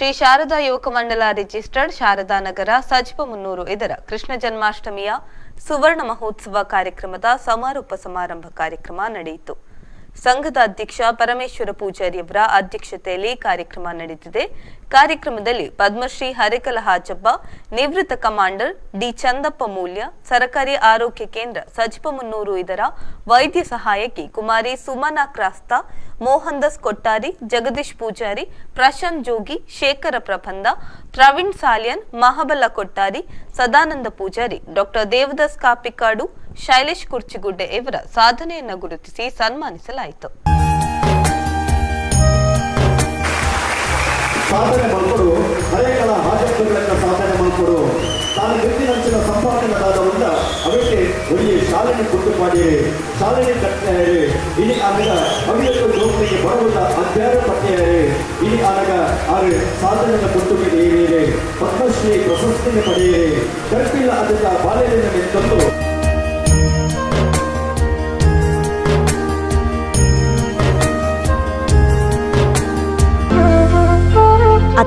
ಶ್ರೀ ಶಾರದಾ ಯುವಕ ಮಂಡಲ ರಿಜಿಸ್ಟರ್ಡ್ ಶಾರದಾ ನಗರ ಸಜಿಪ ಮುನ್ನೂರು ಇದರ ಕೃಷ್ಣ ಜನ್ಮಾಷ್ಟಮಿಯ ಸುವರ್ಣ ಮಹೋತ್ಸವ ಕಾರ್ಯಕ್ರಮದ ಸಮಾರೋಪ ಸಮಾರಂಭ ಕಾರ್ಯಕ್ರಮ ನಡೆಯಿತು. ಸಂಘದ ಅಧ್ಯಕ್ಷ ಪರಮೇಶ್ವರ ಪೂಜಾರಿಯವರ ಅಧ್ಯಕ್ಷತೆಯಲ್ಲಿ ಕಾರ್ಯಕ್ರಮ ನಡೆದಿದೆ ಕಾರ್ಯಕ್ರಮದಲ್ಲಿ ಪದ್ಮಶ್ರೀ ಹರಿಕಲ ಹಾಜಬ್ಬ, ನಿವೃತ್ತ ಕಮಾಂಡರ್ ಡಿ ಚಂದಪ್ಪ ಮೂಲ್ಯ, ಸರಕಾರಿ ಆರೋಗ್ಯ ಕೇಂದ್ರ ಸಜಿಪಮುನ್ನೂರು ಇದರ ವೈದ್ಯ ಸಹಾಯಕಿ ಕುಮಾರಿ ಸುಮನಾ ಕ್ರಾಸ್ತ ಮೋಹನ್ ದಾಸ್ ಕೊಟ್ಟಾರಿ, ಜಗದೀಶ್ ಪೂಜಾರಿ, ಪ್ರಶಾಂತ್ ಜೋಗಿ, ಶೇಖರ ಪ್ರಬಂಧ, ಪ್ರವೀಣ್ ಸಾಲಿಯನ್, ಮಹಾಬಲ ಕೊಟ್ಟಾರಿ, ಸದಾನಂದ ಪೂಜಾರಿ, ಡಾಕ್ಟರ್ ದೇವದಾಸ್ ಕಾಪಿಕಾಡು ಶೈಲೇಶ್ ಕುರ್ಚಿಗುಡ್ಡೆ ಇವರ ಸಾಧನೆಯನ್ನು ಗುರುತಿಸಿ ಸನ್ಮಾನಿಸಲಾಯಿತು. ಸಾಧನೆ ಮಾಡ್ಕೊಡು ಹಳೆಗಳ ಹಾಜರುಗಳನ್ನ ಸಾಧನೆ ಮಾಡಿಕೊಡು ತಾನು ಗೆದ್ದಿನಂಚಿನ ಸಂಪಾದನೆಗಳಾದವರಿಂದ ಒಳ್ಳೆಯ ಶಾಲೆಗೆ ಕೊಟ್ಟು ಮಾಡಿರಿ ಶಾಲೆಗೆ ಕಟ್ಟಿದ್ದಾರೆ ಇനി ಆನಗ ಅವಿಯತ್ತು ಲೋಕಕ್ಕೆ ಬರುವುದ ಅಧ್ಯಾಯ ಪಟ್ಟಿದ್ದಾರೆ ಇನಿ ಆನಗ ಸಾಧನೆಯನ್ನು ಕೊಟ್ಟು ಪದ್ಮಶ್ರೀ ಪ್ರಶಸ್ತಿಯನ್ನು ಪಡೆಯಿರಿ. ಕರ್ಪಿಲ್ಲ ಅದರ ಬಾಲ್ಯದಿಂದ ತಂದು.